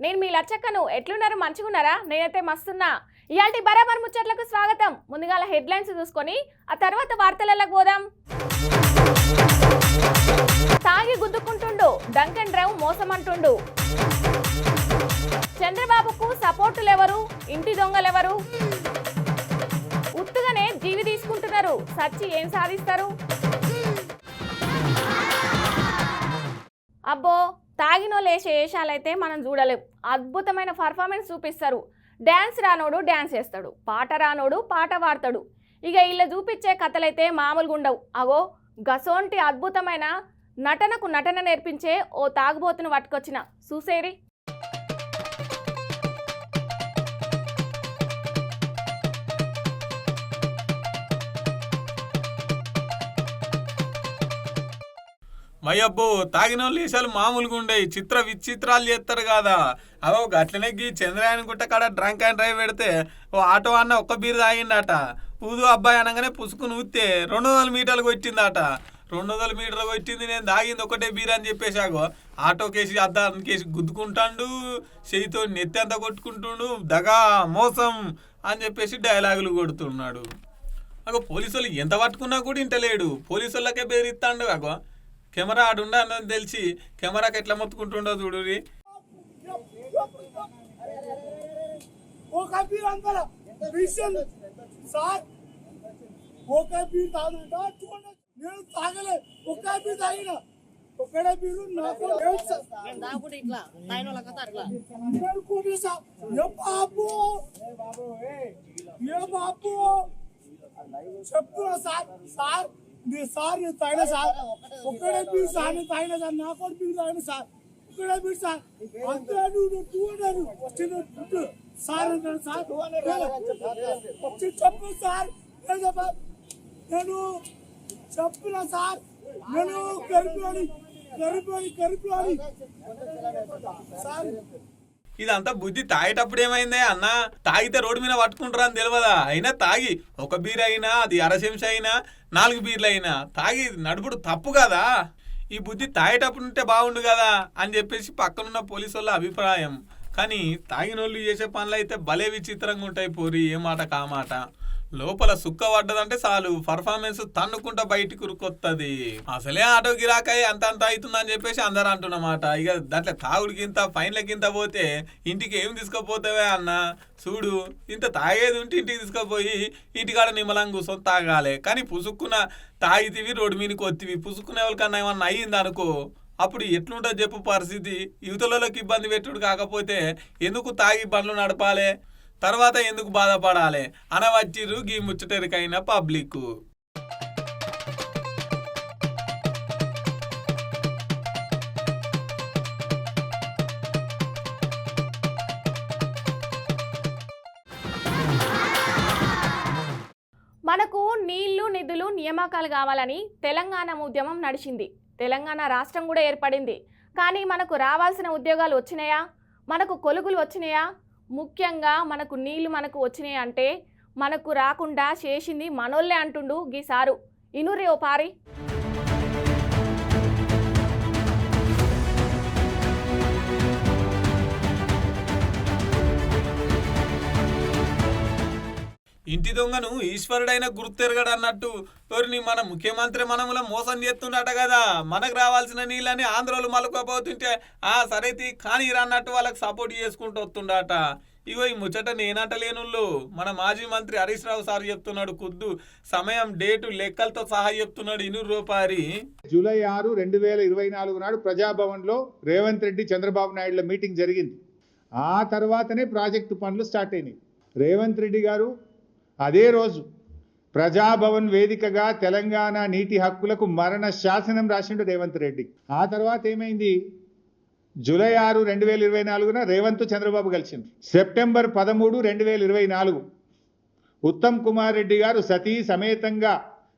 నేను మీ లచ్చక్కను ఎట్లున్నారు? మంచుకున్నారా నేనైతే మస్తున్నా. ఇవాళ బరాబర్ ముచ్చట్లకు స్వాగతం. ముందుగా హెడ్లైన్స్ చూసుకొని ఆ తర్వాత వార్తలలోకి పోదాం. తాగి గుద్దుకుంటుండు. డంకన్ డ్రైవ్ మోసం అంటుండు చంద్రబాబుకు సపోర్టులెవరు? ఇంటి దొంగలెవరు? ఉత్తుగానే జీవి తీసుకుంటున్నారు. సచ్చి ఏం సాధిస్తారు? అబ్బో! తాగినోళ్ళు వేసే వేషాలైతే మనం చూడలేం. అద్భుతమైన పర్ఫార్మెన్స్ చూపిస్తారు. డ్యాన్స్ రానోడు డ్యాన్స్ చేస్తాడు. పాట రానోడు పాట పాడతాడు. ఇక వీళ్ళు చూపించే కథలైతే మామూలుగా ఉండవు. అగో గసోంటి అద్భుతమైన నటనకు నటన నేర్పించే ఓ తాగుబోతును పట్టుకొచ్చిన. చూసేరి. మయ్యబ్బో తాగిన వాళ్ళు మామూలుగా ఉండయి చిత్ర విచిత్రాలు చేస్తారు కదా. అవో అట్లనే గీ చంద్రయాన్ గుట్ట కాడ డ్రంక్ అండ్ డ్రైవ్ పెడితే ఓ ఆటో అన్న ఒక్క బీర్ తాగిండట. ఊదు అబ్బాయి అనగానే పుసుకుని ఊతే రెండు వందల మీటర్లకు వచ్చిందట రెండు వందల మీటర్లకు వచ్చింది నేను తాగింది ఒకటే బీర్ అని చెప్పేశాగో ఆటో కేసి ఆటోకేసి అద్దానికేసి గుద్దుకుంటాడు చేయితో నెత్తి అంతా కొట్టుకుంటుండు దగా మోసం అని చెప్పేసి డైలాగులు కొడుతున్నాడు. అగో పోలీసులు ఎంత పట్టుకున్నా కూడా ఇంటలేడు. పోలీసులకే వాళ్ళకే బెదిరిస్తాడు అగో. కెమెరా ఆడుండా తెలిసి కెమెరాకి ఎట్లా మొత్తుకుంటుండో చూడు ఒక బీర్ అంతల. విషయం సార్ ఒక బీర్ తాగుంట చూడండి. నేను తాగలే. ఒక బీర్ తాగిన. ఒకడే బీరు నాకు లేదు సార్. ఏ బాబు? ఏ బాబు? చెప్తున్నా సార్. సార్ సార్ నేను తాగిన సార్. ఒక్కడే బీర్ సార్ నేను తాగిన సార్. నా కూడా బీర్ తాగిన సార్. ఒక్కడే బీర్ సార్. అంతే నువ్వు చూడరు వచ్చిన సార్ అంటాడు సార్. వచ్చి చెప్పు సార్. నేను చెప్ప నేను చెప్పునా సార్. నేను గరిపోని గరిపోని గరిపోని సార్ ఇదంతా బుద్ధి తాగేటప్పుడు ఏమైందే అన్న? తాగితే రోడ్డు మీద పట్టుకుంటారా అని తెలియదా అయినా తాగి ఒక బీర్ అయినా అది అరశంస అయినా నాలుగు బీర్లు అయినా తాగి నడుపుడు తప్పు కదా? ఈ బుద్ధి తాగేటప్పుడు ఉంటే బాగుండు కదా? అని చెప్పేసి పక్కనున్న పోలీసు వాళ్ళ అభిప్రాయం. కానీ తాగినోళ్ళు చేసే పనులు అయితే భలే విచిత్రంగా ఉంటాయి పోరి ఏ మాట కామాట లోపల సుక్క పడ్డదంటే చాలు. పర్ఫార్మెన్స్ తన్నుకుంటా బయటకు ఉరుకొత్తది. అసలే ఆటో గిరాకాయ అంత అంత అవుతుందని చెప్పేసి అందరు అంటున్నమాట. ఇక దాంట్లో తాగుడికింత ఫైన్లకింత పోతే ఇంటికి ఏం తీసుకుపోతావే అన్న? చూడు ఇంత తాగేది ఉంటే ఇంటికి తీసుకుపోయి ఇంటికాడ నిమ్మలం కూర్చొని తాగాలి. కానీ పుసుక్కున తాగితివి రోడ్డు మీదకి వత్తివి. పుసుక్కునే వాళ్ళకన్నా ఏమన్నా అయ్యింది అనుకో అప్పుడు ఎట్లుంటుంది చెప్పు పరిస్థితి? యువతలలోకి ఇబ్బంది పెట్టుడు కాకపోతే ఎందుకు తాగి బండ్లు నడపాలి? తర్వాత ఎందుకు బాధపడాలి అనవచ్చిరు గీ ముచ్చటరికైన పబ్లిక్ మనకు నీళ్ళు నిధులు నియామకాలు కావాలని తెలంగాణ ఉద్యమం నడిచింది. తెలంగాణ రాష్ట్రం కూడా ఏర్పడింది. కానీ మనకు రావాల్సిన ఉద్యోగాలు వచ్చినాయా? మనకు కొలుగులు వచ్చినాయా? ముఖ్యంగా మనకు నీళ్ళు మనకు వచ్చినాయి అంటే మనకు రాకుండా చేసింది మనోళ్ళే అంటుండు గీ సారు. ఇనురే ఓ పారి. ఇంటి దొంగను ఈశ్వరుడైన గుర్తెరగడు అన్నట్టు తోరిని మన ముఖ్యమంత్రి మనముల మోసం చేస్తుండట కదా మనకు రావాల్సిన నీళ్ళని ఆంధ్రోలు మలుకోబోతుంటే ఆ సరైతే కానీ అన్నట్టు వాళ్ళకి సపోర్ట్ చేసుకుంటూ వస్తుండట. ఇగో ఈ ముచ్చట నేనట లేనుళ్ళు మన మాజీ మంత్రి హరీష్ రావు సార్ చెప్తున్నాడు కుద్దు. సమయం డేటు లెక్కలతో సహా చెప్తున్నాడు ఇను రూపారి. జూలై ఆరు రెండు వేల ఇరవై నాలుగు నాడు ప్రజాభవన్లో రేవంత్ రెడ్డి చంద్రబాబు నాయుడుల మీటింగ్ జరిగింది. ఆ తర్వాతనే ప్రాజెక్టు పనులు స్టార్ట్ అయినాయి. రేవంత్ రెడ్డి గారు అదే రోజు ప్రజాభవన్ వేదికగా తెలంగాణ నీటి హక్కులకు మరణ శాసనం రాసిండు రేవంత్ రెడ్డి. ఆ తర్వాత ఏమైంది? జూలై ఆరు రెండు వేల ఇరవై నాలుగున రేవంత్ చంద్రబాబు కలిసిండ్రు సెప్టెంబర్ పదమూడు రెండు వేల ఇరవై నాలుగు. ఉత్తమ్ కుమార్ రెడ్డి గారు సతీ సమేతంగా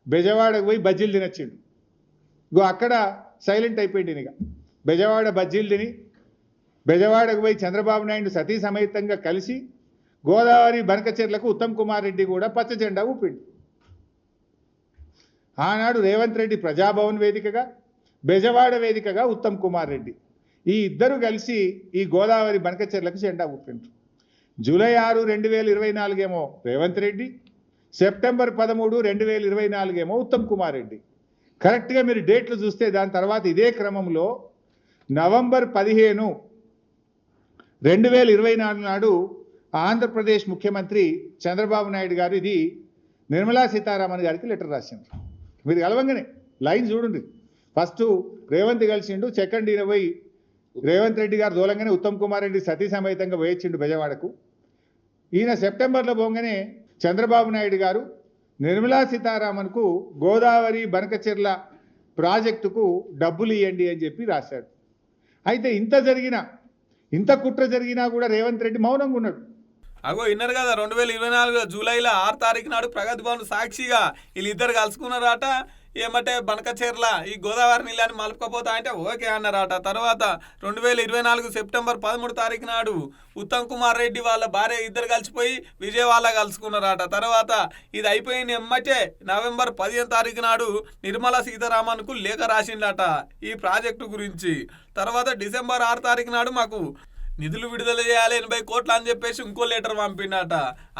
బెజవాడకు పోయి బజ్జీలు తినొచ్చిండు. గో అక్కడ సైలెంట్ అయిపోయింది ఇక బెజవాడ బజ్జీలు తిని బెజవాడకు పోయి చంద్రబాబు నాయుడు సతీ సమేతంగా కలిసి గోదావరి బనకచెర్లకు ఉత్తమ్ కుమార్ రెడ్డి కూడా పచ్చ జెండా ఊపిండు. ఆనాడు రేవంత్ రెడ్డి ప్రజాభవన్ వేదికగా బెజవాడ వేదికగా ఉత్తమ్ కుమార్ రెడ్డి. ఈ ఇద్దరు కలిసి ఈ గోదావరి బనకచెర్లకు జెండా ఊపిండ్రు. జూలై ఆరు రెండు వేల ఇరవై నాలుగేమో రేవంత్ రెడ్డి సెప్టెంబర్ పదమూడు రెండు వేల ఇరవై నాలుగేమో ఉత్తమ్ కుమార్ రెడ్డి. కరెక్ట్గా మీరు డేట్లు చూస్తే దాని తర్వాత ఇదే క్రమంలో నవంబర్ పదిహేను రెండు వేల ఇరవై నాలుగు నాడు ఆంధ్రప్రదేశ్ ముఖ్యమంత్రి చంద్రబాబు నాయుడు గారు ఇది నిర్మలా సీతారామన్ గారికి లెటర్ రాసిండ్రు. మీరు కలవంగానే లైన్ చూడండి. ఫస్ట్ రేవంత్ కలిసిండు సెకండ్ ఈయన పోయి రేవంత్ రెడ్డి గారు దూలంగానే ఉత్తమ్ కుమార్ రెడ్డి సతీ సమేతంగా వేయించిండు బెజవాడకు. ఈయన సెప్టెంబర్లో పోగానే చంద్రబాబు నాయుడు గారు నిర్మలా సీతారామన్కు గోదావరి బనకచెర్ల ప్రాజెక్టుకు డబ్బులు ఇవ్వండి అని చెప్పి రాశాడు. అయితే ఇంత జరిగినా ఇంత కుట్ర జరిగినా కూడా రేవంత్ రెడ్డి మౌనంగా ఉన్నాడు. అగో విన్నారు కదా రెండు వేల ఇరవై నాలుగు జూలైలో ఆరు తారీఖు నాడు ప్రగతి భవన్ సాక్షిగా వీళ్ళిద్దరు కలుసుకున్నారట. ఏమంటే బనకచేర్ల ఈ గోదావరి నీళ్ళని మలుపుకపోతా అంటే ఓకే అన్నారట. తర్వాత రెండు వేల ఇరవై నాలుగు సెప్టెంబర్ పదమూడు తారీఖు నాడు ఉత్తమ్ కుమార్ రెడ్డి వాళ్ళ భార్య ఇద్దరు కలిసిపోయి విజయవాడ కలుసుకున్నారట. తర్వాత ఇది అయిపోయిన ఎమ్మటే నవంబర్ పదిహేను తారీఖు నాడు నిర్మలా సీతారామన్కు లేఖ రాసిండట ఈ ప్రాజెక్టు గురించి. తర్వాత డిసెంబర్ ఆరు తారీఖు నాడు మాకు నిధులు విడుదల చేయాలి ఎనభై కోట్లు అని చెప్పేసి ఇంకో లెటర్ పంపిండట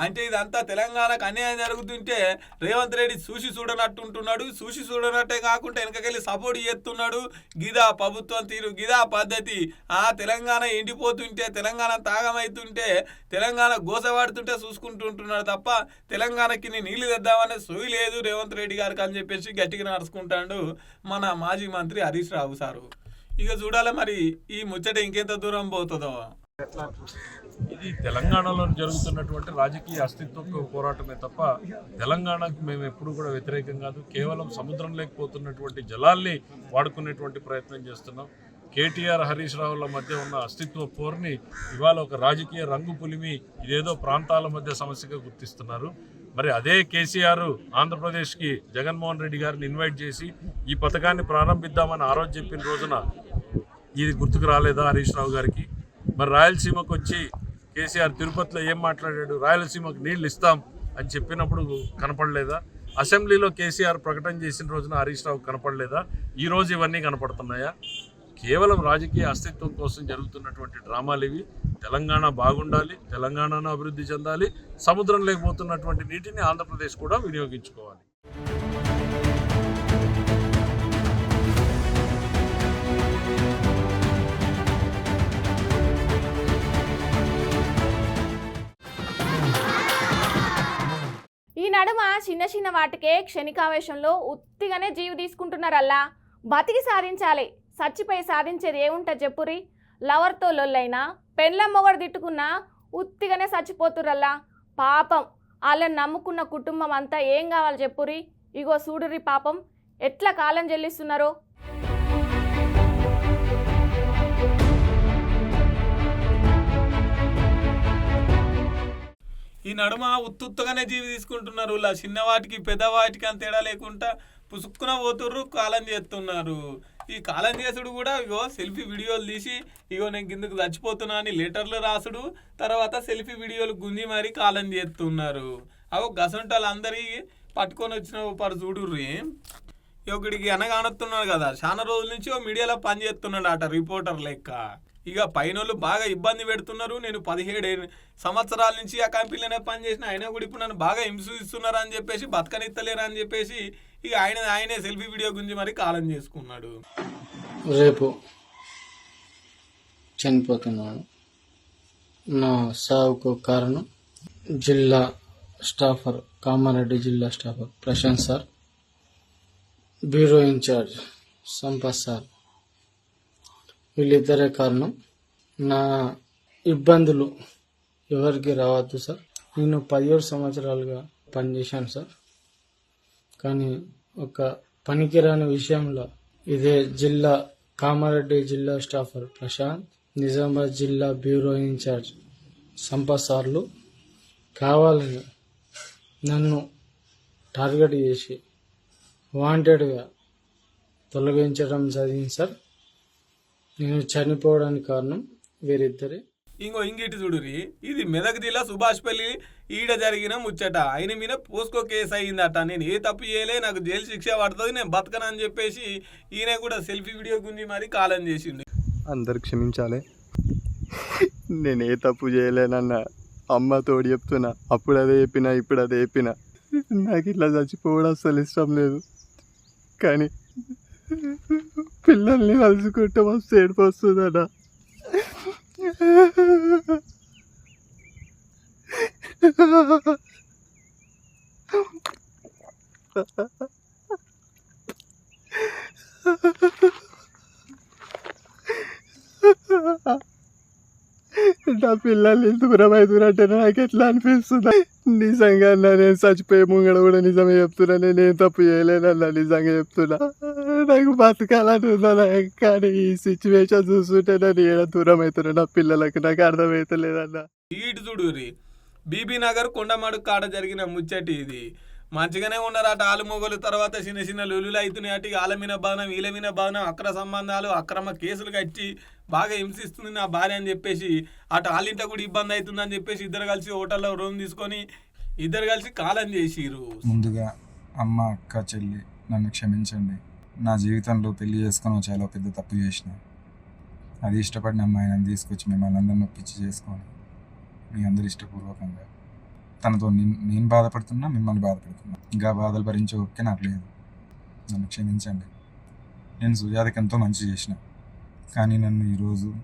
అంటే ఇదంతా తెలంగాణకు అన్యాయం జరుగుతుంటే రేవంత్ రెడ్డి చూసి చూడనట్టు ఉంటున్నాడు చూసి చూడనట్టే కాకుండా వెనకకెళ్ళి సపోర్ట్ చేస్తున్నాడు. గిదా ప్రభుత్వం తీరు గిదా పద్ధతి. ఆ తెలంగాణ ఎండిపోతుంటే తెలంగాణ తాగమైతుంటే తెలంగాణ గోసవాడుతుంటే చూసుకుంటుంటున్నాడు తప్ప తెలంగాణకి నేను నీళ్ళు తెద్దామనే సోయి లేదు రేవంత్ రెడ్డి గారికి అని చెప్పేసి గట్టిగా నడుచుకుంటాడు మన మాజీ మంత్రి హరీష్ రావు సారు. ఇక చూడాలి మరి ఈ ముచ్చట ఇంకెంత దూరం పోతుందో. ఇది తెలంగాణలో జరుగుతున్నటువంటి రాజకీయ అస్తిత్వ పోరాటమే తప్ప తెలంగాణకు మేము ఎప్పుడు కూడా వ్యతిరేకం కాదు. కేవలం సముద్రం లేకపోతున్నటువంటి జలాల్ని వాడుకునేటువంటి ప్రయత్నం చేస్తున్నాం. కేటీఆర్ హరీష్ రావుల మధ్య ఉన్న అస్తిత్వ పోర్ని ఇవాళ ఒక రాజకీయ రంగు పులిమి ఇదేదో ప్రాంతాల మధ్య సమస్యగా గుర్తిస్తున్నారు. మరి అదే కేసీఆర్ ఆంధ్రప్రదేశ్కి జగన్మోహన్ రెడ్డి గారిని ఇన్వైట్ చేసి ఈ పథకాన్ని ప్రారంభిద్దామని ఆ రోజు చెప్పిన రోజున ఇది గుర్తుకు రాలేదా హరీష్ రావు గారికి? మరి రాయలసీమకు వచ్చి కేసీఆర్ తిరుపతిలో ఏం మాట్లాడాడు? రాయలసీమకు నీళ్ళు ఇస్తాం అని చెప్పినప్పుడు కనపడలేదా? అసెంబ్లీలో కేసీఆర్ ప్రకటన చేసిన రోజున హరీష్ రావు కనపడలేదా? ఈ రోజు ఇవన్నీ కనపడుతున్నాయా? కేవలం రాజకీయ అస్తిత్వం కోసం జరుగుతున్నటువంటి డ్రామాలు ఇవి. తెలంగాణ బాగుండాలి తెలంగాణను అభివృద్ధి చెందాలి సముద్రం లేకపోతున్నటువంటి నీటిని ఆంధ్రప్రదేశ్ కూడా వినియోగించుకోవాలి. నడుమ చిన్న చిన్న వాటికే క్షణికావేశంలో ఉత్తిగానే జీవి తీసుకుంటున్నారల్లా. బతికి సాధించాలి. చచ్చిపోయి సాధించేది ఏముంటా చెప్పురి లవర్తో లొల్లైనా పెళ్ళ మొగడు తిట్టుకున్నా ఉత్తిగానే చచ్చిపోతురల్లా పాపం. వాళ్ళని నమ్ముకున్న కుటుంబం అంతా ఏం కావాలి చెప్పురి ఇగో చూడురి పాపం. ఎట్లా కాలం చెల్లిస్తున్నారో. ఈ నడుమ ఉత్తుత్తగానే జీవి తీసుకుంటున్నారు. ఇలా చిన్నవాటికి పెద్దవాటికి అంత తేడా లేకుండా పుసుక్కున పోతుర్రు కాలం చేస్తున్నారు. ఈ కాలం చేసుడు కూడా ఇగో సెల్ఫీ వీడియోలు తీసి ఇగో నేను కిందకు చచ్చిపోతున్నా అని లెటర్లు రాసుడు తర్వాత సెల్ఫీ వీడియోలు గుంజి మరీ కాలం చేస్తున్నారు. అవో గసంటాలు అందరి పట్టుకొని వచ్చిన పరు చూడుర్రి ఒకడికి అనగానొస్తున్నాడు కదా చాలా రోజుల నుంచి ఓ మీడియాలో పని చేస్తున్నాడు అట రిపోర్టర్ లెక్క. ఇక పైన బాగా ఇబ్బంది పెడుతున్నారు. నేను పదిహేడు సంవత్సరాల నుంచి ఆ కంపెనీలోనే పని చేసిన అయినా కూడా ఇప్పుడు నన్ను బాగా హింసిస్తున్నారు అని చెప్పేసి బతకనిత్తలేరు అని చెప్పేసి ఇక ఆయన ఆయనే సెల్ఫీ వీడియో గురించి మరి కాలం చేసుకున్నాడు. రేపు చనిపోతున్నాను నా సావుకు కారణం జిల్లా స్టాఫర్ కామారెడ్డి జిల్లా staffer Prashanth sir. Bureau incharge Sampath sir. వీళ్ళిద్దరే కారణం. నా ఇబ్బందులు ఎవరికి రావద్దు సార్. నేను పదిహేడు సంవత్సరాలుగా పనిచేశాను సార్. కానీ ఒక పనికిరాని విషయంలో ఇదే జిల్లా కామారెడ్డి జిల్లా స్టాఫర్ ప్రశాంత్ నిజామాబాద్ జిల్లా బ్యూరో ఇన్ఛార్జ్ సంపసార్లు కావాలని నన్ను టార్గెట్ చేసి వాంటెడ్గా తొలగించడం జరిగింది సార్. నేను చనిపోవడానికి కారణం వీరిద్దరే. ఇంకో ఇంగిటి చూడురి ఇది మెదక్ జిల్లా సుభాష్పల్లి ఈడ జరిగిన ముచ్చట. ఆయన మీద పోస్కో కేసు అయిందట నేను ఏ తప్పు చేయలే నాకు జైలు శిక్ష పడుతుంది నేను బతకనని చెప్పేసి ఈయన కూడా సెల్ఫీ వీడియో గురించి మరి కాలం చేసిండు. అందరు క్షమించాలి. నేను ఏ తప్పు చేయలేనన్న అమ్మ తోడు చెప్తున్నా. అప్పుడు అదే చెప్పినా ఇప్పుడు అదే చెప్పినా. నాకు ఇట్లా చచ్చిపోవడం అసలు ఇష్టం లేదు. కానీ పిల్లల్ని కలుసుకుంటే మస్తు ఏడుపు వస్తుందన్న నా పిల్లల్ని దూరం అవుతున్నట్టే నాకు ఎట్లా అనిపిస్తుంది? నిజంగా అన్నా నేను చచ్చిపోయే ముంగడ కూడా నిజమే చెప్తున్నా. నేను ఏం తప్పు చేయలేనన్నా నిజంగా చెప్తున్నా. నాకు బతకాలని ఉందన్నా కానీ ఈ సిచ్యువేషన్ చూస్తుంటే నేను ఏడ దూరం అవుతున్నా నా పిల్లలకు నాకు అర్థమవుతలేదన్నా ఇటు చూడురి బీబీ నగర్ కొండమాడు కాడ జరిగిన ముచ్చటి ఇది. మంచిగానే ఉన్నారట ఆలు మొగలు తర్వాత చిన్న చిన్న లొల్లులు అవుతున్నాయి అటు ఆల మీద బాధనం వీళ్ళ మీద బాధనం అక్రమ సంబంధాలు అక్రమ కేసులు కట్టి బాగా హింసిస్తుంది నా భార్య అని చెప్పేసి అటు వాళ్ళింట్లో కూడా ఇబ్బంది అవుతుందని చెప్పేసి ఇద్దరు కలిసి హోటల్లో రూమ్ తీసుకొని ఇద్దరు కలిసి కాలం చేసిరు ముందుగా అమ్మ అక్క చెల్లి నన్ను క్షమించండి. నా జీవితంలో పెళ్ళి చేసుకొని చాలా పెద్ద తప్పు చేసిన. అది ఇష్టపడిన అమ్మాయి నన్ను తీసుకొచ్చి మిమ్మల్ని అందరిని ఒప్పించి చేసుకొని. మీ అందరి ఇష్టపూర్వకంగా. తనతో నేను నేను బాధపడుతున్నా మిమ్మల్ని బాధపడుతున్నా. ఇంకా బాధలు భరించే ఓకే నాకు లేదు. నన్ను క్షమించండి. నేను సుజాతకి ఎంతో మంచి చేసిన. కానీ నన్ను ఈరోజు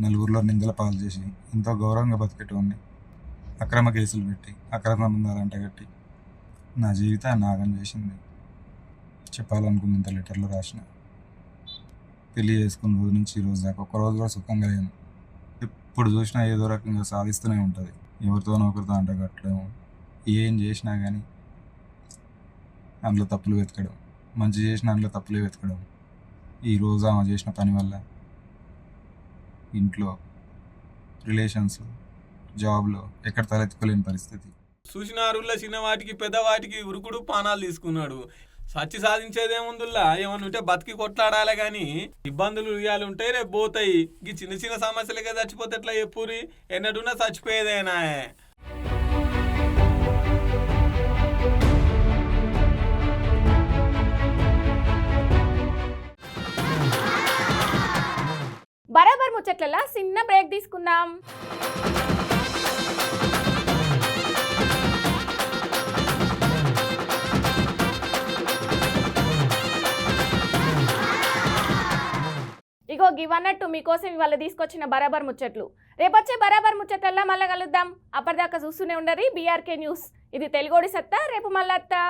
నలుగురిలో నిందల పాలు చేసి ఎంతో గౌరవంగా బతికేటోడిని అక్రమ కేసులు పెట్టి అక్రమ సంబంధాలు అంటగట్టి నా జీవితాన్ని నాగం చేసింది. చెప్పాలనుకున్నంత లెటర్లో రాసిన. పెళ్ళి చేసుకున్న రోజు నుంచి ఈ రోజు దాకా ఒక్కరోజు కూడా సుఖంగా లేను. ఎప్పుడు చూసినా ఏదో రకంగా సాధిస్తూనే ఉంటుంది. ఎవరితోనో ఒకరితో అంటగట్టడం ఏం చేసినా కానీ అందులో తప్పులు వెతకడం మంచి చేసిన అందులో తప్పులే వెతకడం. ఈ ఆమె చేసిన పని వల్ల ఇంట్లో రిలేషన్స్ జాబ్లో ఎక్కడ తలెత్తుకోలేని పరిస్థితి. చూసినారుల్లో చిన్న వాటికి పెద్దవాటికి ఉరుకుడు పానాలు తీసుకున్నాడు. సచ్చి సాధించేదేముందుల్లా? ఏమన్నా ఉంటే బతికి కొట్లాడాలి కానీ ఇబ్బందులు ఇవ్వాలి ఉంటే రేపు పోతాయి. ఈ చిన్న చిన్న సమస్యలకే చచ్చిపోతే ఎట్లా చెప్పురి ఎన్నడున్నా చచ్చిపోయేదేనా బరాబర్ ముచ్చట్లలో చిన్న బ్రేక్ తీసుకుందాం. ఇగో గివన్నట్టు మీకోసం ఇవాళ తీసుకొచ్చిన బరాబర్ ముచ్చట్లు. రేపొచ్చే బరాబర్ ముచ్చట్లల్లా మళ్ళీ కలుద్దాం. అప్పటిదాకా చూస్తూనే ఉండరు. బీఆర్కే న్యూస్ ఇది తెలుగోడి సత్తా రేపు మళ్ళా అత్తా.